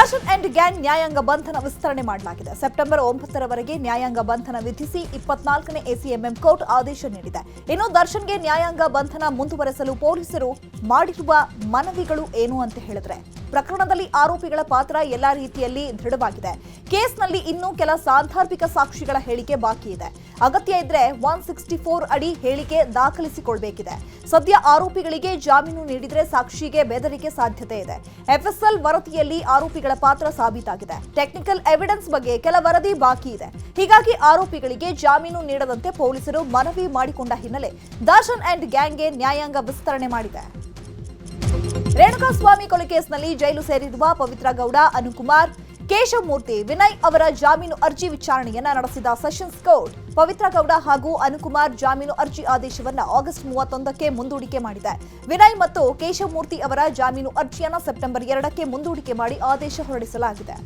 Darshan and gang ನ್ಯಾಯಾಂಗ ಬಂಧನ ವಿಸ್ತರಣೆ ಮಾಡಲಾಗಿದೆ. ಸೆಪ್ಟೆಂಬರ್ ಒಂಬತ್ತರವರೆಗೆ ನ್ಯಾಯಾಂಗ ಬಂಧನ ವಿಧಿಸಿ ಇಪ್ಪತ್ನಾಲ್ಕನೇ ಎಸಿಎಂಎಂ ಕೋರ್ಟ್ ಆದೇಶ ನೀಡಿದೆ. ಇನ್ನು ದರ್ಶನ್ಗೆ ನ್ಯಾಯಾಂಗ ಬಂಧನ ಮುಂದುವರೆಸಲು ಪೊಲೀಸರು ಮಾಡಿರುವ ಮನವಿಗಳು ಏನು ಅಂತ ಹೇಳಿದ್ರೆ, ಪ್ರಕರಣದಲ್ಲಿ ಆರೋಪಿಗಳ ಪಾತ್ರ ಎಲ್ಲಾ ರೀತಿಯಲ್ಲಿ ದೃಢವಾಗಿದೆ. ಕೇಸ್ನಲ್ಲಿ ಇನ್ನೂ ಕೆಲ ಸಾಂದರ್ಭಿಕ ಸಾಕ್ಷಿಗಳ ಹೇಳಿಕೆ ಬಾಕಿ ಇದೆ. ಅಗತ್ಯ ಇದ್ರೆ ಒನ್ ಸಿಕ್ಸ್ಟಿ ಫೋರ್ ಅಡಿ ಹೇಳಿಕೆ ದಾಖಲಿಸಿಕೊಳ್ಬೇಕಿದೆ. ಸದ್ಯ ಆರೋಪಿಗಳಿಗೆ ಜಾಮೀನು ನೀಡಿದ್ರೆ ಸಾಕ್ಷಿಗೆ ಬೆದರಿಕೆ ಸಾಧ್ಯತೆ ಇದೆ. ಎಫ್ಎಸ್ಎಲ್ ವರದಿಯಲ್ಲಿ ಆರೋಪಿಗಳ ಪಾತ್ರ ಸಾಬೀತಾಗಿದೆ. ಟೆಕ್ನಿಕಲ್ ಎವಿಡೆನ್ಸ್ ಬಗ್ಗೆ ಕೆಲ ವರದಿ ಬಾಕಿ ಇದೆ. ಹೀಗಾಗಿ ಆರೋಪಿಗಳಿಗೆ ಜಾಮೀನು ನೀಡದಂತೆ ಪೊಲೀಸರು ಮನವಿ ಮಾಡಿಕೊಂಡ ಹಿನ್ನೆಲೆ ದರ್ಶನ್ ಅಂಡ್ ಗ್ಯಾಂಗ್ಗೆ ನ್ಯಾಯಾಂಗ ವಿಸ್ತರಣೆ ಮಾಡಿದೆ. ರೇಣುಕಾಸ್ವಾಮಿ ಕೊಲೆ ಕೇಸ್ನಲ್ಲಿ ಜೈಲು ಸೇರಿರುವ ಪವಿತ್ರ ಗೌಡ, ಅನುಕುಮಾರ್ ಕೇಶವಮೂರ್ತಿ ವಿನಯ್ ಅವರ ಜಾಮೀನು ಅರ್ಜಿ ವಿಚಾರಣೆಯನ್ನ ನಡೆಸಿದ ಸೆಷನ್ಸ್ ಕೋರ್ಟ್ ಪವಿತ್ರ ಗೌಡ ಹಾಗೂ ಅನುಕುಮಾರ್ ಜಾಮೀನು ಅರ್ಜಿ ಆದೇಶವನ್ನ ಆಗಸ್ಟ್ ಮೂವತ್ತೊಂದಕ್ಕೆ ಮುಂದೂಡಿಕೆ ಮಾಡಿದೆ. ವಿನಯ್ ಮತ್ತು ಕೇಶವಮೂರ್ತಿ ಅವರ ಜಾಮೀನು ಅರ್ಜಿಯನ್ನ ಸೆಪ್ಟೆಂಬರ್ ಎರಡಕ್ಕೆ ಮುಂದೂಡಿಕೆ ಮಾಡಿ ಆದೇಶ ಹೊರಡಿಸಲಾಗಿದೆ.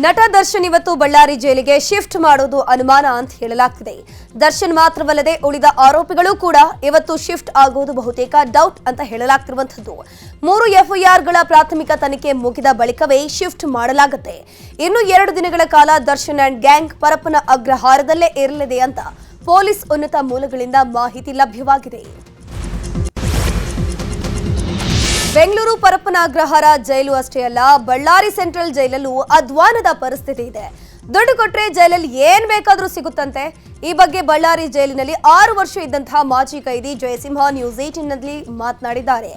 ನಟ ದರ್ಶನ್ ಇವತ್ತು ಬಳ್ಳಾರಿ ಜೈಲಿಗೆ ಶಿಫ್ಟ್ ಮಾಡೋದು ಅನುಮಾನ ಅಂತ ಹೇಳಲಾಗ್ತಿದೆ. ದರ್ಶನ್ ಮಾತ್ರವಲ್ಲದೆ ಉಳಿದ ಆರೋಪಿಗಳು ಕೂಡ ಇವತ್ತು ಶಿಫ್ಟ್ ಆಗೋದು ಬಹುತೇಕ ಡೌಟ್ ಅಂತ ಹೇಳಲಾಗ್ತಿರುವಂತದ್ದು ಮೂರು ಎಫ್ಐಆರ್ಗಳ ಪ್ರಾಥಮಿಕ ತನಿಖೆ ಮುಗಿದ ಬಳಿಕವೇ ಶಿಫ್ಟ್ ಮಾಡಲಾಗುತ್ತೆ. ಇನ್ನು ಎರಡು ದಿನಗಳ ಕಾಲ ದರ್ಶನ್ ಅಂಡ್ ಗ್ಯಾಂಗ್ ಪರಪ್ಪನ ಅಗ್ರಹಾರದಲ್ಲೇ ಇರಲಿದೆ ಅಂತ ಪೊಲೀಸ್ ಉನ್ನತ ಮೂಲಗಳಿಂದ ಮಾಹಿತಿ ಲಭ್ಯವಾಗಿದೆ. ಬೆಂಗಳೂರು ಪರಪ್ಪನ ಅಗ್ರಹಾರ ಜೈಲು ಅಷ್ಟೇ ಅಲ್ಲ, ಬಳ್ಳಾರಿ ಸೆಂಟ್ರಲ್ ಜೈಲಲ್ಲೂ ಅಧ್ವಾನದ ಪರಿಸ್ಥಿತಿ ಇದೆ. ದುಡ್ಡು ಕೊಟ್ಟರೆ ಜೈಲಲ್ಲಿ ಏನ್ ಬೇಕಾದ್ರೂ ಸಿಗುತ್ತಂತೆ. ಈ ಬಗ್ಗೆ ಬಳ್ಳಾರಿ ಜೈಲಿನಲ್ಲಿ ಆರು ವರ್ಷ ಇದ್ದಂತಹ ಮಾಜಿ ಕೈದಿ ಜಯಸಿಂಹ ನ್ಯೂಸ್ ಏಟಿನ್ನಲ್ಲಿ ಮಾತನಾಡಿದ್ದಾರೆ.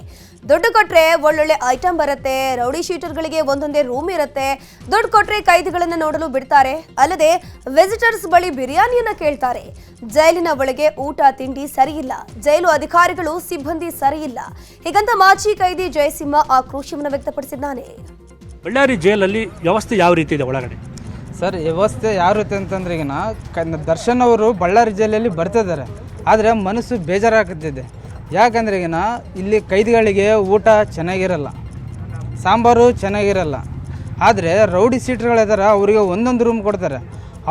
ದುಡ್ಡು ಕೊಟ್ರೆ ಒಳ್ಳೊಳ್ಳೆ ಐಟಮ್ ಬರುತ್ತೆ ರೌಡಿ ಶೀಟರ್ಗಳಿಗೆ ಒಂದೊಂದೇ ರೂಮ್ ಇರುತ್ತೆ. ದುಡ್ಡು ಕೊಟ್ರೆ ಕೈದಿಗಳನ್ನು ನೋಡಲು ಬಿಡ್ತಾರೆ. ಅಲ್ಲದೆ ವಿಸಿಟರ್ಸ್ ಬಳಿ ಬಿರಿಯಾನಿಯನ್ನ ಕೇಳ್ತಾರೆ. ಜೈಲಿನ ಒಳಗೆ ಊಟ ತಿಂಡಿ ಸರಿಯಿಲ್ಲ. ಜೈಲು ಅಧಿಕಾರಿಗಳು ಸಿಬ್ಬಂದಿ ಸರಿಯಿಲ್ಲ. ಹೀಗಂತ ಮಾಜಿ ಕೈದಿ ಜಯಸಿಂಹ ಆಕ್ರೋಶವನ್ನು ವ್ಯಕ್ತಪಡಿಸಿದ್ದಾನೆ. ಬಳ್ಳಾರಿ ಜೈಲಲ್ಲಿ ವ್ಯವಸ್ಥೆ ಯಾವ ರೀತಿ ಇದೆ ಒಳಗಡೆ? ಸರ್ ವ್ಯವಸ್ಥೆ ಯಾವ ರೀತಿ ಅಂತಂದ್ರೆ ಈಗ ಕ ದರ್ಶನ್ ಅವರು ಬಳ್ಳಾರಿ ಜಿಲ್ಲೆಯಲ್ಲಿ ಬರ್ತಿದ್ದಾರೆ. ಆದರೆ ಮನಸ್ಸು ಬೇಜಾರಾಗುತ್ತಿದೆ ಯಾಕಂದ್ರೆ ಈಗಿನ ಇಲ್ಲಿ ಕೈದಿಗಳಿಗೆ ಊಟ ಚೆನ್ನಾಗಿರಲ್ಲ, ಸಾಂಬಾರು ಚೆನ್ನಾಗಿರಲ್ಲ. ಆದರೆ ರೌಡಿ ಸೀಟ್ಗಳಿದ್ದಾರೆ ಅವರಿಗೆ ಒಂದೊಂದು ರೂಮ್ ಕೊಡ್ತಾರೆ.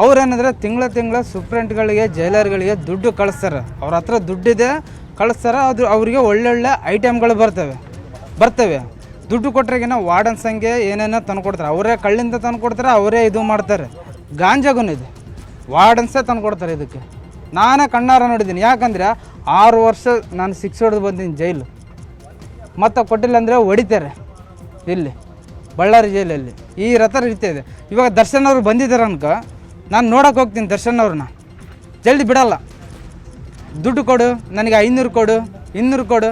ಅವ್ರೇನಂದ್ರೆ ತಿಂಗಳ ತಿಂಗಳ ಸೂಪ್ರೆಂಟ್ಗಳಿಗೆ ಜೈಲರ್ಗಳಿಗೆ ದುಡ್ಡು ಕಳಿಸ್ತಾರೆ. ಅವ್ರ ಹತ್ರ ದುಡ್ಡಿದೆ, ಕಳಿಸ್ತಾರೆ, ಅದು ಅವರಿಗೆ ಒಳ್ಳೊಳ್ಳೆ ಐಟಮ್ಗಳು ಬರ್ತವೆ. ಬರ್ತವೆ. ದುಡ್ಡು ಕೊಟ್ಟರೆಗಿನ ವಾರ್ಡನ್ ಸಂಖ್ಯೆ ಏನೇನೋ ತಂದ್ಕೊಡ್ತಾರೆ ಅವರೇ ಕಳ್ಳಿಂದ ತಂದ್ಕೊಡ್ತಾರೆ ಅವರೇ ಇದು ಮಾಡ್ತಾರೆ. ಗಾಂಜಾಗೂ ಇದೆ. ವಾರ್ಡನ್ಸೇ ತಂದ್ಕೊಡ್ತಾರೆ ಇದಕ್ಕೆ. ನಾನೇ ಕಣ್ಣಾರ ನೋಡಿದ್ದೀನಿ. ಯಾಕಂದರೆ ಆರು ವರ್ಷ ನಾನು ಸಿಕ್ಸ್ ಹೊಡೆದು ಬಂದೀನಿ ಜೈಲು. ಮತ್ತೆ ಕೊಟ್ಟಿಲ್ಲ ಅಂದರೆ ಹೊಡಿತಾರೆ ಇಲ್ಲಿ, ಬಳ್ಳಾರಿ ಜೈಲಲ್ಲಿ. ಈ ರಥ ರೀತಿ ಇದೆ. ಇವಾಗ ದರ್ಶನ್ ಅವರು ಬಂದಿದ್ದಾರೆ ಅನ್ಕ, ನಾನು ನೋಡೋಕೆ ಹೋಗ್ತೀನಿ ದರ್ಶನ್ ಅವ್ರನ್ನ. ಜಲ್ದಿ ಬಿಡಲ್ಲ. ದುಡ್ಡು ಕೊಡು, ನನಗೆ ಐನೂರು ಕೊಡು, ಇನ್ನೂರು ಕೊಡು.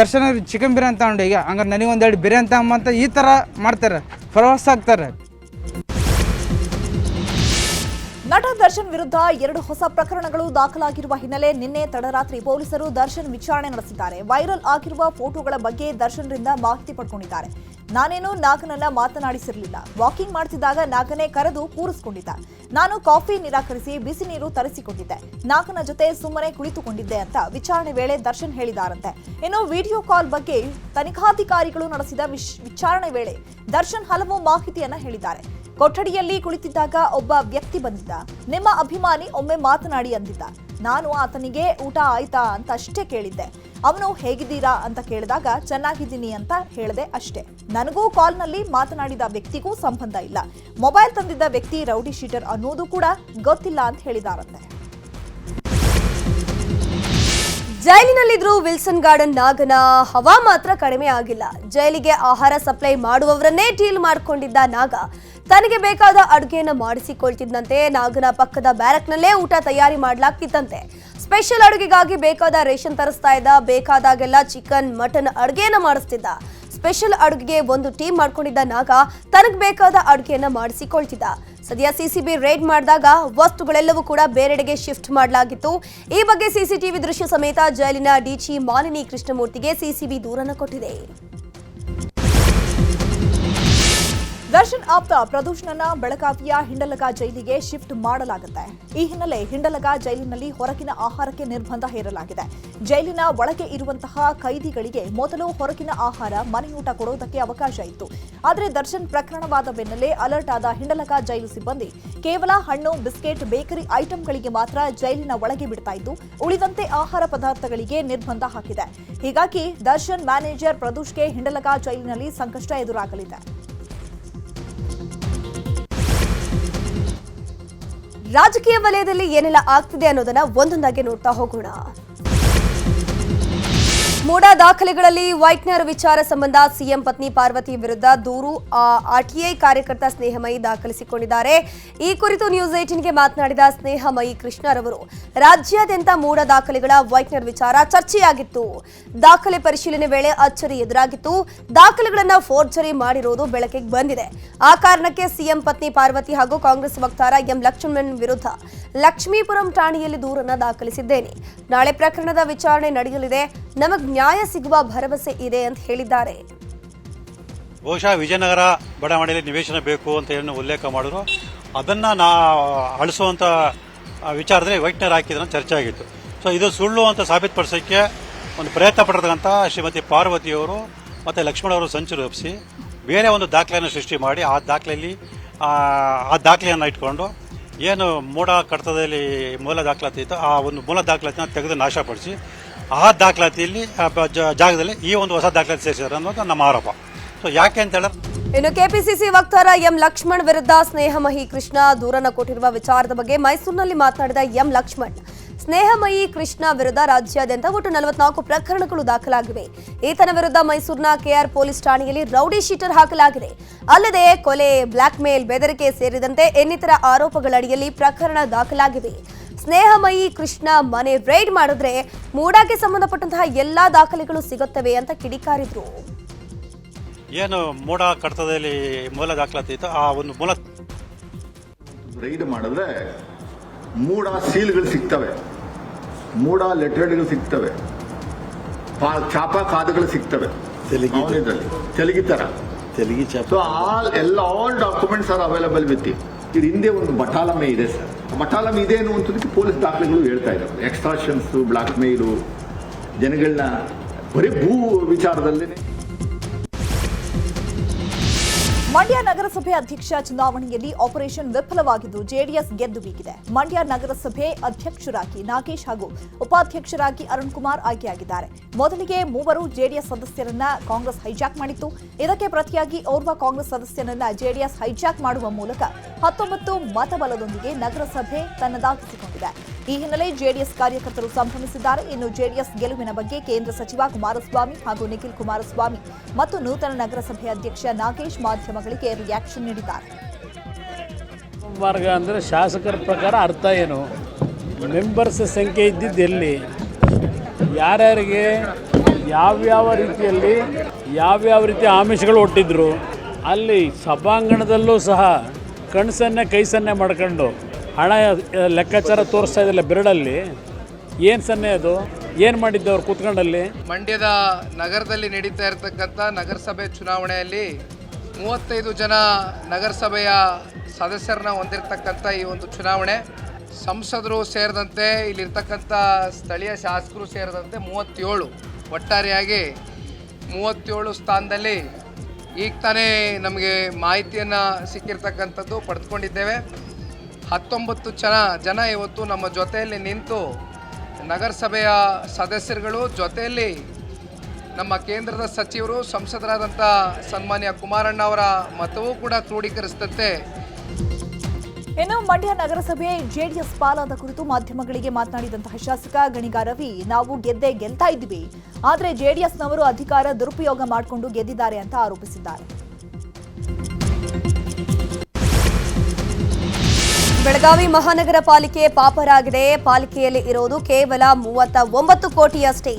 ದರ್ಶನ ಚಿಕನ್ ಬಿರಿಯಾನಿ ತಗೊಂಡು ಈಗ ಹಂಗಾರೆ ನನಗೆ ಎರಡು ಬಿರಿಯಾನಿ ತಗೊಂಬಂತ ಈ ಥರ ಮಾಡ್ತಾರೆ, ಪ್ರವಾಸ ಆಗ್ತಾರೆ. ನಟ ದರ್ಶನ್ ವಿರುದ್ಧ ಎರಡು ಹೊಸ ಪ್ರಕರಣಗಳು ದಾಖಲಾಗಿರುವ ಹಿನ್ನೆಲೆ ನಿನ್ನೆ ತಡರಾತ್ರಿ ಪೊಲೀಸರು ದರ್ಶನ್ ವಿಚಾರಣೆ ನಡೆಸಿದ್ದಾರೆ. ವೈರಲ್ ಆಗಿರುವ ಫೋಟೋಗಳ ಬಗ್ಗೆ ದರ್ಶನ್ರಿಂದ ಮಾಹಿತಿ ಪಡ್ಕೊಂಡಿದ್ದಾರೆ. ನಾನೇನು ನಾಗನನ್ನ ಮಾತನಾಡಿಸಿರಲಿಲ್ಲ. ವಾಕಿಂಗ್ ಮಾಡ್ತಿದ್ದಾಗ ನಾಗನೇ ಕರೆದು ಕೂರಿಸ್ಕೊಂಡಿದ್ದ. ನಾನು ಕಾಫಿ ನಿರಾಕರಿಸಿ ಬಿಸಿ ನೀರು ತರಿಸಿಕೊಂಡಿದ್ದೆ. ನಾಗನ ಜೊತೆ ಸುಮ್ಮನೆ ಕುಳಿತುಕೊಂಡಿದ್ದೆ ಅಂತ ವಿಚಾರಣೆ ವೇಳೆ ದರ್ಶನ್ ಹೇಳಿದಾರಂತೆ. ಇನ್ನು ವಿಡಿಯೋ ಕಾಲ್ ಬಗ್ಗೆ ತನಿಖಾಧಿಕಾರಿಗಳು ನಡೆಸಿದ ವಿಚಾರಣೆ ವೇಳೆ ದರ್ಶನ್ ಹಲವು ಮಾಹಿತಿಯನ್ನ ಹೇಳಿದ್ದಾರೆ. ಕೊಠಡಿಯಲ್ಲಿ ಕುಳಿತಿದ್ದಾಗ ಒಬ್ಬ ವ್ಯಕ್ತಿ ಬಂದಿದ್ದ. ನಿಮ್ಮ ಅಭಿಮಾನಿ ಒಮ್ಮೆ ಮಾತನಾಡಿ ಅಂದಿದ್ದ. ನಾನು ಆತನಿಗೆ ಊಟ ಆಯ್ತಾ ಅಂತ ಅಷ್ಟೇ ಕೇಳಿದ್ದೆ. ಅವನು ಹೇಗಿದ್ದೀರಾ ಅಂತ ಕೇಳಿದಾಗ, ಚೆನ್ನಾಗಿದ್ದೀನಿ ಅಂತ ಹೇಳಿದೆ ಅಷ್ಟೇ. ನನಗೂ ಕಾಲ್ನಲ್ಲಿ ಮಾತನಾಡಿದ ವ್ಯಕ್ತಿಗೂ ಸಂಬಂಧ ಇಲ್ಲ. ಮೊಬೈಲ್ ತಂದಿದ್ದ ವ್ಯಕ್ತಿ ರೌಡಿ ಶೀಟರ್ ಅನ್ನೋದು ಕೂಡ ಗೊತ್ತಿಲ್ಲ ಅಂತ ಹೇಳಿದಾರಂತೆ. ಜೈಲಿನಲ್ಲಿದ್ರು ವಿಲ್ಸನ್ ಗಾರ್ಡನ್ ನಾಗನ ಹವಾ ಮಾತ್ರ ಕಡಿಮೆ ಆಗಿಲ್ಲ. ಜೈಲಿಗೆ ಆಹಾರ ಸಪ್ಲೈ ಮಾಡುವವರನ್ನೇ ಡೀಲ್ ಮಾಡ್ಕೊಂಡಿದ್ದ ನಾಗ ತನಗೆ ಬೇಕಾದ ಅಡುಗೆಯನ್ನು ಮಾಡಿಸಿಕೊಳ್ತಿದ್ದಂತೆ ನಾಗನ ಪಕ್ಕದ ಬ್ಯಾರಕ್ನಲ್ಲೇ ಊಟ ತಯಾರಿ ಮಾಡಲಾಗ್ತಿದ್ದಂತೆ ಸ್ಪೆಷಲ್ ಅಡುಗೆಗಾಗಿ ಬೇಕಾದ ರೇಷನ್ ತರಿಸ್ತಾ ಇದ್ದ, ಬೇಕಾದಾಗೆಲ್ಲ ಚಿಕನ್, ಮಟನ್ ಅಡುಗೆಯನ್ನು ಮಾಡಿಸ್ತಿದ್ದ. ಸ್ಪೆಷಲ್ ಅಡುಗೆಗೆ ಒಂದು ಟೀಮ್ ಮಾಡ್ಕೊಂಡಿದ್ದ ನಾಗ ತನಗೆ ಬೇಕಾದ ಅಡುಗೆಯನ್ನು ಮಾಡಿಸಿಕೊಳ್ತಿದ್ದ. ಸದ್ಯ ಸಿಸಿಬಿ ರೇಡ್ ಮಾಡಿದಾಗ ವಸ್ತುಗಳೆಲ್ಲವೂ ಕೂಡ ಬೇರೆಡೆಗೆ ಶಿಫ್ಟ್ ಮಾಡಲಾಗಿತ್ತು. ಈ ಬಗ್ಗೆ ಸಿಸಿಟಿವಿ ದೃಶ್ಯ ಸಮೇತ ಜೈಲಿನ ಡಿಚಿ ಮಾಲಿನಿ ಕೃಷ್ಣಮೂರ್ತಿಗೆ ಸಿಸಿಬಿ ದೂರನ್ನು ಕೊಟ್ಟಿದೆ. ದರ್ಶನ್ ಆಪ್ತ ಪ್ರದೂಷಣನ ಬೆಳಗಾವಿಯ ಹಿಂಡಲಗ ಜೈಲಿಗೆ ಶಿಫ್ಟ್ ಮಾಡಲಾಗುತ್ತೆ. ಈ ಹಿನ್ನೆಲೆ ಹಿಂಡಲಗ ಜೈಲಿನಲ್ಲಿ ಹೊರಗಿನ ಆಹಾರಕ್ಕೆ ನಿರ್ಬಂಧ ಹೇರಲಾಗಿದೆ. ಜೈಲಿನ ಒಳಗೆ ಇರುವಂತಹ ಕೈದಿಗಳಿಗೆ ಮೊದಲು ಹೊರಗಿನ ಆಹಾರ, ಮನೆಯೂಟ ಕೊಡುವುದಕ್ಕೆ ಅವಕಾಶ ಇತ್ತು. ಆದರೆ ದರ್ಶನ್ ಪ್ರಕರಣವಾದ ಬೆನ್ನಲ್ಲೇ ಅಲರ್ಟ್ ಆದ ಹಿಂಡಲಗ ಜೈಲು ಸಿಬ್ಬಂದಿ. ಕೇವಲ ಹಣ್ಣು, ಬಿಸ್ಕೆಟ್, ಬೇಕರಿ ಐಟಂಗಳಿಗೆ ಮಾತ್ರ ಜೈಲಿನ ಒಳಗೆ ಬಿಡ್ತಾ ಇದ್ದು, ಉಳಿದಂತೆ ಆಹಾರ ಪದಾರ್ಥಗಳಿಗೆ ನಿರ್ಬಂಧ ಹಾಕಿದೆ. ಹೀಗಾಗಿ ದರ್ಶನ್ ಮ್ಯಾನೇಜರ್ ಪ್ರದೂಷ್ಗೆ ಹಿಂಡಲಗ ಜೈಲಿನಲ್ಲಿ ಸಂಕಷ್ಟ ಎದುರಾಗಲಿದೆ. ರಾಜಕೀಯ ವಲಯದಲ್ಲಿ ಏನೆಲ್ಲ ಆಗ್ತಿದೆ ಅನ್ನೋದನ್ನ ಒಂದೊಂದಾಗಿ ನೋಡ್ತಾ ಹೋಗೋಣ. ಮೂಡ ದಾಖಲೆಗಳಲ್ಲಿ ವೈಟ್ನರ್ ವಿಚಾರ ಸಂಬಂಧ ಸಿಎಂ ಪತ್ನಿ ಪಾರ್ವತಿ ವಿರುದ್ಧ ದೂರು ಆರ್ಟಿಐ ಕಾರ್ಯಕರ್ತ ಸ್ನೇಹಮಯಿ ದಾಖಲಿಸಿಕೊಂಡಿದ್ದಾರೆ. ಈ ಕುರಿತು ನ್ಯೂಸ್ ಏಟಿನ್ಗೆ ಮಾತನಾಡಿದ ಸ್ನೇಹಮಯಿ ಕೃಷ್ಣರವರು, ರಾಜ್ಯಾದ್ಯಂತ ಮೂಡ ದಾಖಲೆಗಳ ವೈಟ್ನರ್ ವಿಚಾರ ಚರ್ಚೆಯಾಗಿತ್ತು. ದಾಖಲೆ ಪರಿಶೀಲನೆ ವೇಳೆ ಅಚ್ಚರಿ ಎದುರಾಗಿತ್ತು. ದಾಖಲೆಗಳನ್ನು ಫೋರ್ಜರಿ ಮಾಡಿರೋದು ಬೆಳಕಿಗೆ ಬಂದಿದೆ. ಆ ಕಾರಣಕ್ಕೆ ಸಿಎಂ ಪತ್ನಿ ಪಾರ್ವತಿ ಹಾಗೂ ಕಾಂಗ್ರೆಸ್ ವಕ್ತಾರ ಎಂ ಲಕ್ಷ್ಮಣ್ ವಿರುದ್ಧ ಲಕ್ಷ್ಮೀಪುರಂ ಠಾಣೆಯಲ್ಲಿ ದೂರನ್ನು ದಾಖಲಿಸಿದ್ದೇನೆ. ನಾಳೆ ಪ್ರಕರಣದ ವಿಚಾರಣೆ ನಡೆಯಲಿದೆ. ನಮಗ್ ನ್ಯಾಯ ಸಿಗುವ ಭರವಸೆ ಇದೆ ಅಂತ ಹೇಳಿದ್ದಾರೆ. ಬಹುಶಃ ವಿಜಯನಗರ ಬಡಾವಣೆಯಲ್ಲಿ ನಿವೇಶನ ಬೇಕು ಅಂತ ಏನು ಉಲ್ಲೇಖ ಮಾಡಿದ್ರು. ಅದನ್ನು ನಾ ಅಳಿಸುವಂಥ ವಿಚಾರದಲ್ಲಿ ವೈಟ್ನರ್ ಹಾಕಿದ್ರೆ ಚರ್ಚೆ ಆಗಿತ್ತು. ಸೊ ಇದು ಸುಳ್ಳು ಅಂತ ಸಾಬೀತುಪಡಿಸೋಕ್ಕೆ ಒಂದು ಪ್ರಯತ್ನ ಪಟ್ಟಿರ್ತಕ್ಕಂಥ ಶ್ರೀಮತಿ ಪಾರ್ವತಿಯವರು ಮತ್ತು ಲಕ್ಷ್ಮಣ ಅವರು ಸಂಚು ರೂಪಿಸಿ ಬೇರೆ ಒಂದು ದಾಖಲೆಯನ್ನು ಸೃಷ್ಟಿ ಮಾಡಿ ಆ ದಾಖಲೆಯಲ್ಲಿ, ಆ ಆ ದಾಖಲೆಯನ್ನು ಇಟ್ಕೊಂಡು ಏನು ಮೂಡ ಕಡತದಲ್ಲಿ ಮೂಲ ದಾಖಲಾತಿ ಇತ್ತು, ಆ ಒಂದು ಮೂಲ ದಾಖಲಾತಿನ ತೆಗೆದು ನಾಶಪಡಿಸಿ ಆ ದಾಖಲಾತಿಯಲ್ಲಿ ಜಾಗದಲ್ಲಿ ಈ ಒಂದು ಹೊಸ ದಾಖಲಾತಿ ಸೇರಿಸಿದ್ದಾರೆ ಅನ್ನೋದು ನಮ್ಮ ಆರೋಪ. ಸೊ ಯಾಕೆ ಅಂತ ಹೇಳಿದ್ರೆ ಇನ್ನು ಕೆಪಿಸಿಸಿ ವಕ್ತಾರ ಎಂ ಲಕ್ಷ್ಮಣ್ ವಿರುದ್ಧ ಸ್ನೇಹಮಹಿ ಕೃಷ್ಣ ದೂರನ ಕೊಟ್ಟಿರುವ ವಿಚಾರದ ಬಗ್ಗೆ ಮೈಸೂರಿನಲ್ಲಿ ಮಾತನಾಡಿದ ಎಂ ಲಕ್ಷ್ಮಣ್. ಸ್ನೇಹಮಯಿ ಕೃಷ್ಣ ವಿರುದ್ಧ ರಾಜ್ಯಾದ್ಯಂತ ಒಟ್ಟು ನಲವತ್ನಾಲ್ಕು ಪ್ರಕರಣಗಳು ದಾಖಲಾಗಿವೆ. ಈತನ ವಿರುದ್ಧ ಮೈಸೂರಿನ ಕೆಆರ್ ಪೊಲೀಸ್ ಠಾಣೆಯಲ್ಲಿ ರೌಡಿ ಶೀಟರ್ ಹಾಕಲಾಗಿದೆ. ಅಲ್ಲದೆ ಕೊಲೆ ಬ್ಲಾಕ್ ಮೇಲ್ ಬೆದರಿಕೆ ಸೇರಿದಂತೆ ಇನ್ನಿತರ ಆರೋಪಗಳಡಿಯಲ್ಲಿ ಪ್ರಕರಣ ದಾಖಲಾಗಿವೆ ಸ್ನೇಹಮಯಿ ಕೃಷ್ಣ ಮನೆ ರೈಡ್ ಮಾಡಿದ್ರೆ ಮೂಡಾಗೆ ಸಂಬಂಧಪಟ್ಟಂತಹ ಎಲ್ಲಾ ದಾಖಲೆಗಳು ಸಿಗುತ್ತವೆ ಅಂತ ಕಿಡಿಕಾರಿದ್ರು. ಏನು ಮೂಡ ಕಡತದಲ್ಲಿ ಮೂಲ ದಾಖಲಾತಿ ಇತ್ತು? ಆ ಒಂದು ಮೂಲ ರೈಡ್ ಮಾಡಿದ್ರೆ ಮೂಡ ಸೀಲ್ಗಳು ಸಿಗ್ತವೆ. ಮೂಡ ಲೆಟರ್ಗಳು ಸಿಗ್ತವೆ. ಪಾ- ಚಾಪ ಕಾದುಗಳು ಸಿಗ್ತವೆ. ತೆಲುಗಿತರ ತೆಲಗಿ ತರ ತೆಲಗಿ ಚಾಪ. ಆಲ್ ಎಲ್ಲ all documents are available with ಇದು ಹಿಂದೆ ಒಂದು ಬಟಾಲಮೆ ಇದೆ, ಸರ್. ಬಟಾಲಮೆ ಇದೆ ಅನ್ನುವಂಥದ್ದಕ್ಕೆ ಪೊಲೀಸ್ ದಾಖಲೆಗಳು ಹೇಳ್ತಾ ಇದ್ದಾರೆ ಎಕ್ಸ್ಟ್ರಾಕ್ಷನ್ಸ್ ಬ್ಲಾಕ್ ಮೇಲು ಜನಗಳನ್ನ ಬರೀ ಭೂ ವಿಚಾರದಲ್ಲಿ ಮಂಡ್ಯ ನಗರಸಭೆ ಅಧ್ಯಕ್ಷ ಚುನಾವಣೆಯಲ್ಲಿ ಆಪರೇಷನ್ ವಿಫಲವಾಗಿದ್ದು ಜೆಡಿಎಸ್ ಗೆದ್ದು ಬೀಗಿದೆ. ಮಂಡ್ಯ ನಗರಸಭೆ ಅಧ್ಯಕ್ಷರಾಗಿ ನಾಗೇಶ್ ಹಾಗೂ ಉಪಾಧ್ಯಕ್ಷರಾಗಿ ಅರುಣ್ ಕುಮಾರ್ ಆಯ್ಕೆಯಾಗಿದ್ದಾರೆ. ಮೊದಲಿಗೆ ಮೂವರು ಜೆಡಿಎಸ್ ಸದಸ್ಯರನ್ನ ಕಾಂಗ್ರೆಸ್ ಹೈಜಾಕ್ ಮಾಡಿತ್ತು. ಇದಕ್ಕೆ ಪ್ರತಿಯಾಗಿ ಓರ್ವ ಕಾಂಗ್ರೆಸ್ ಸದಸ್ಯರನ್ನ ಜೆಡಿಎಸ್ ಹೈಜಾಕ್ ಮಾಡುವ ಮೂಲಕ ಹತ್ತೊಂಬತ್ತು ಮತಬಲದೊಂದಿಗೆ ನಗರಸಭೆ ತನ್ನದಾಗಿಸಿಕೊಂಡಿದೆ. ಈ ಹಿನ್ನೆಲೆ ಜೆಡಿಎಸ್ ಕಾರ್ಯಕರ್ತರು ಸಂಭ್ರಮಿಸಿದ್ದಾರೆ. ಇನ್ನು ಜೆಡಿಎಸ್ ಗೆಲುವಿನ ಬಗ್ಗೆ ಕೇಂದ್ರ ಸಚಿವ ಕುಮಾರಸ್ವಾಮಿ ಹಾಗೂ ನಿಖಿಲ್ ಕುಮಾರಸ್ವಾಮಿ ಮತ್ತು ನೂತನ ನಗರಸಭೆ ಅಧ್ಯಕ್ಷ ನಾಗೇಶ್ ಮಾಧ್ಯಮಗಳಿಗೆ ರಿಯಾಕ್ಷನ್ ನೀಡಿದ್ದಾರೆ. ಮಾರ್ಗ ಅಂದರೆ ಶಾಸಕರ ಪ್ರಕಾರ ಅರ್ಥ ಏನು? ಮೆಂಬರ್ಸ್ ಸಂಖ್ಯೆ ಇದ್ದಿದ್ದು ಎಲ್ಲಿ? ಯಾರ್ಯಾರಿಗೆ? ಯಾವ್ಯಾವ ರೀತಿಯಲ್ಲಿ? ಯಾವ್ಯಾವ ರೀತಿ ಆಮಿಷಗಳು ಒಟ್ಟಿದ್ರು? ಅಲ್ಲಿ ಸಭಾಂಗಣದಲ್ಲೂ ಸಹ ಕಣಸನ್ನೇ ಕೈ ಸನ್ನೆ ಮಾಡ್ಕೊಂಡು ಹಣ ಲೆಕ್ಕಾಚಾರ ತೋರಿಸ್ತಾ ಇದ್ದಿಲ್ಲ ಬೆರಡಲ್ಲಿ ಏನು ಸನ್ನೆ ಅದು? ಏನು ಮಾಡಿದ್ದು ಅವ್ರು ಕೂತ್ಕೊಂಡಲ್ಲಿ? ಮಂಡ್ಯದ ನಗರದಲ್ಲಿ ನಡೀತಾ ಇರತಕ್ಕಂಥ ನಗರಸಭೆ ಚುನಾವಣೆಯಲ್ಲಿ ಮೂವತ್ತೈದು ಜನ ನಗರಸಭೆಯ ಸದಸ್ಯರನ್ನ ಹೊಂದಿರತಕ್ಕಂಥ ಈ ಒಂದು ಚುನಾವಣೆ. ಸಂಸದರು ಸೇರಿದಂತೆ ಇಲ್ಲಿರ್ತಕ್ಕಂಥ ಸ್ಥಳೀಯ ಶಾಸಕರು ಸೇರಿದಂತೆ ಮೂವತ್ತೇಳು. ಒಟ್ಟಾರೆಯಾಗಿ ಮೂವತ್ತೇಳು ಸ್ಥಾನದಲ್ಲಿ ಈಗ ತಾನೇ ನಮಗೆ ಮಾಹಿತಿಯನ್ನು ಸಿಕ್ಕಿರ್ತಕ್ಕಂಥದ್ದು ಪಡೆದುಕೊಂಡಿದ್ದೇವೆ. ಹತ್ತೊಂಬತ್ತು ಜನ ಜನ ಇವತ್ತು ನಮ್ಮ ಜೊತೆಯಲ್ಲಿ ನಿಂತು ನಗರಸಭೆಯ ಸದಸ್ಯರುಗಳು, ಜೊತೆಯಲ್ಲಿ ನಮ್ಮ ಕೇಂದ್ರದ ಸಚಿವರು ಸಂಸದರಾದಂಥ ಸನ್ಮಾನ್ಯ ಕುಮಾರಣ್ಣ ಅವರ ಮತವೂ ಕೂಡ ಕ್ರೋಢೀಕರಿಸಿದಂತೆ ಇನ್ನು ಮಂಡ್ಯ ನಗರಸಭೆ ಜೆಡಿಎಸ್ ಪಾಲಾದ ಕುರಿತು ಮಾಧ್ಯಮಗಳಿಗೆ ಮಾತನಾಡಿದಂತಹ ಶಾಸಕ ಗಣಿಗಾ ರವಿ, ನಾವು ಗೆದ್ದೆ ಗೆಲ್ತಾ ಇದ್ವಿ ಆದರೆ ಜೆಡಿಎಸ್ನವರು ಅಧಿಕಾರ ದುರುಪಯೋಗ ಮಾಡಿಕೊಂಡು ಗೆದ್ದಿದ್ದಾರೆ ಅಂತ ಆರೋಪಿಸಿದ್ದಾರೆ. ಬೆಳಗಾವಿ ಮಹಾನಗರ ಪಾಲಿಕೆ ಪಾಪರಾಗಿದೆ. ಪಾಲಿಕೆಯಲ್ಲಿ ಇರೋದು ಕೇವಲ ಮೂವತ್ತ ಒಂಬತ್ತು ಕೋಟಿಯಷ್ಟೇ.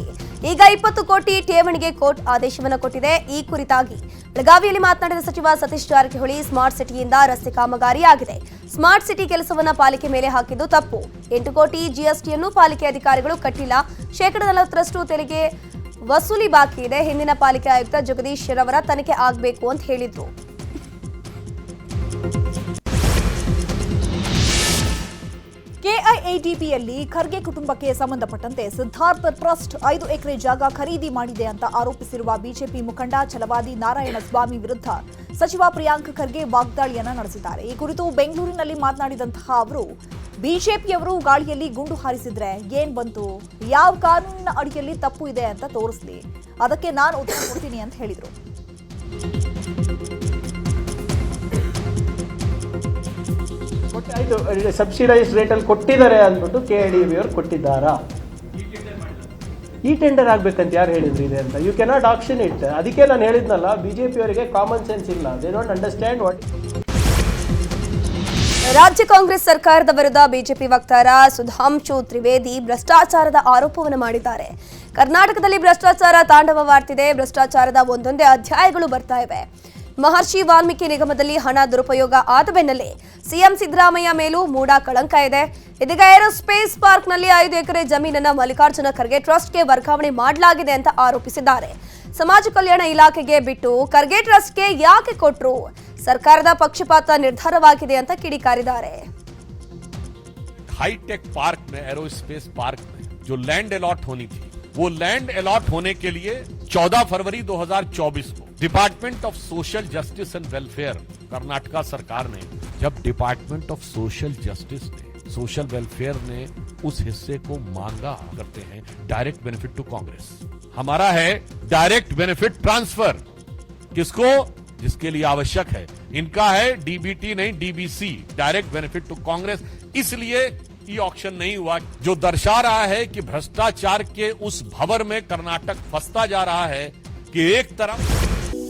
ಈಗ ಇಪ್ಪತ್ತು ಕೋಟಿ ಠೇವಣಿಗೆ ಕೋರ್ಟ್ ಆದೇಶವನ್ನು ಕೊಟ್ಟಿದೆ. ಈ ಕುರಿತಾಗಿ ಬೆಳಗಾವಿಯಲ್ಲಿ ಮಾತನಾಡಿದ ಸಚಿವ ಸತೀಶ್ ಜಾರಕಿಹೊಳಿ, ಸ್ಮಾರ್ಟ್ ಸಿಟಿಯಿಂದ ರಸ್ತೆ ಕಾಮಗಾರಿ ಆಗಿದೆ. ಸ್ಮಾರ್ಟ್ ಸಿಟಿ ಕೆಲಸವನ್ನ ಪಾಲಿಕೆ ಮೇಲೆ ಹಾಕಿದ್ದು ತಪ್ಪು. ಎಂಟು ಕೋಟಿ ಜಿಎಸ್ಟಿಯನ್ನು ಪಾಲಿಕೆ ಅಧಿಕಾರಿಗಳು ಕಟ್ಟಿಲ್ಲ. ಶೇಕಡ ನಲವತ್ತರಷ್ಟು ತೆರಿಗೆ ವಸೂಲಿ ಬಾಕಿ ಇದೆ. ಹಿಂದಿನ ಪಾಲಿಕೆ ಆಯುಕ್ತ ಜಗದೀಶ್ ರವರ ತನಿಖೆ ಆಗಬೇಕು ಅಂತ ಹೇಳಿದ್ರು ಕೆಐಎಡಿಬಿಯಲ್ಲಿ ಖರ್ಗೆ ಕುಟುಂಬಕ್ಕೆ ಸಂಬಂಧಪಟ್ಟಂತೆ ಸಿದ್ಧಾರ್ಥ ಟ್ರಸ್ಟ್ ಐದು ಎಕರೆ ಜಾಗ ಖರೀದಿ ಮಾಡಿದೆ ಅಂತ ಆರೋಪಿಸಿರುವ ಬಿಜೆಪಿ ಮುಖಂಡ ಛಲವಾದಿ ನಾರಾಯಣ ಸ್ವಾಮಿ ವಿರುದ್ಧ ಸಚಿವ ಪ್ರಿಯಾಂಕ್ ಖರ್ಗೆ ವಾಗ್ದಾಳಿಯನ್ನ ನಡೆಸಿದ್ದಾರೆ. ಈ ಕುರಿತು ಬೆಂಗಳೂರಿನಲ್ಲಿ ಮಾತನಾಡಿದಂತಹ ಅವರು, ಬಿಜೆಪಿಯವರು ಗಾಳಿಯಲ್ಲಿ ಗುಂಡು ಹಾರಿಸಿದ್ರೆ ಏನ್ ಬಂತು? ಯಾವ ಕಾನೂನಿನ ಅಡಿಯಲ್ಲಿ ತಪ್ಪು ಇದೆ ಅಂತ ತೋರಿಸ್ಲಿ. ಅದಕ್ಕೆ ನಾನು ಉತ್ತರ ಕೊಡ್ತೀನಿ ಅಂತ ಹೇಳಿದರು. ಆಯಿತು ಸಬ್ಸಿಡೈಸ್ ರೇಟಲ್ಲಿ ಕೊಟ್ಟಿದ್ದಾರೆ ಅಂದ್ಬಿಟ್ಟು ಕೆ ಡಿ ಬಿ ಅವ್ರು ಕೊಟ್ಟಿದ್ದಾರಾ? ಈ ಟೆಂಡರ್ ಆಗ್ಬೇಕಂತ ಯಾರು ಹೇಳಿದ್ರು ಇದೆ ಅಂತ? ಯು ಕೆನಾಟ್ ಆಕ್ಷನ್ ಇಟ್ ಅದಕ್ಕೆ ನಾನು ಹೇಳಿದ್ನಲ್ಲ ಬಿ ಜೆ ಅವರಿಗೆ ಕಾಮನ್ ಸೆನ್ಸ್ ಇಲ್ಲ. ದೇ ಡೋಂಟ್ ಅಂಡರ್ಸ್ಟ್ಯಾಂಡ್ ವಾಟ್ ರಾಜ್ಯ ಕಾಂಗ್ರೆಸ್ ಸರ್ಕಾರದ ವಿರುದ್ಧ ಬಿಜೆಪಿ ವಕ್ತಾರ ಸುಧಾಂಶು ತ್ರಿವೇದಿ ಭ್ರಷ್ಟಾಚಾರದ ಆರೋಪವನ್ನು ಮಾಡಿದ್ದಾರೆ. ಕರ್ನಾಟಕದಲ್ಲಿ ಭ್ರಷ್ಟಾಚಾರ ತಾಂಡವವಾಡ್ತಿದೆ ಭ್ರಷ್ಟಾಚಾರದ ಒಂದೊಂದೇ ಅಧ್ಯಾಯಗಳು ಬರ್ತಾ ಇವೆ. ಮಹರ್ಷಿ ವಾಲ್ಮೀಕಿ ನಿಗಮದಲ್ಲಿ ಹಣ ದುರುಪಯೋಗ ಆದ ಬೆನ್ನಲ್ಲೇ ಸಿಎಂ ಸಿದ್ದರಾಮಯ್ಯ ಮೇಲೂ ಮೂಡ ಕಳಂಕ ಇದೆ ಇದೀಗ ಏರೋಸ್ಪೇಸ್ ಪಾರ್ಕ್ನಲ್ಲಿ ಐದು ಎಕರೆ ಜಮೀನನ್ನ ಮಲ್ಲಿಕಾರ್ಜುನ ಖರ್ಗೆ ಟ್ರಸ್ಟ್ಗೆ ವರ್ಗಾವಣೆ ಮಾಡಲಾಗಿದೆ ಅಂತ ಆರೋಪಿಸಿದ್ದಾರೆ ಸಮಾಜ ಕಲ್ಯಾಣ ಇಲಾಖೆಗೆ ಬಿಟ್ಟು ಖರ್ಗೆ ಟ್ರಸ್ಟ್ಗೆ ಯಾಕೆ ಕೊಟ್ರು ಸರ್ಕಾರದ ಪಕ್ಷಪಾತ ನಿರ್ಧಾರವಾಗಿದೆ ಅಂತ ಕಿಡಿಕಾರಿದ್ದಾರೆ हाईटेक पार्क में एरोस्पेस पार्क में जो लैंड अलॉट होनी थी वो लैंड अलॉट होने के लिए 14 फरवरी 2024 को department of social justice and welfare Karnataka सरकार ने, जब डिपार्टमेंट ऑफ़ सोशल जस्टिस ने सोशल वेलफेयर ने उस हिस्से को मांगा करते हैं डायरेक्ट बेनिफिट टू कांग्रेस हमारा है डायरेक्ट बेनिफिट ट्रांसफ़र किसको? जिसके लिए आवश्यक है। इनका है डीबीटी नहीं DBC direct benefit to Congress इसलिए ये ऑक्शन नहीं हुआ। जो दर्शा रहा है कि भ्रष्टाचार के उस भवर में कर्नाटक फंसता जा रहा है कि एक तरफ़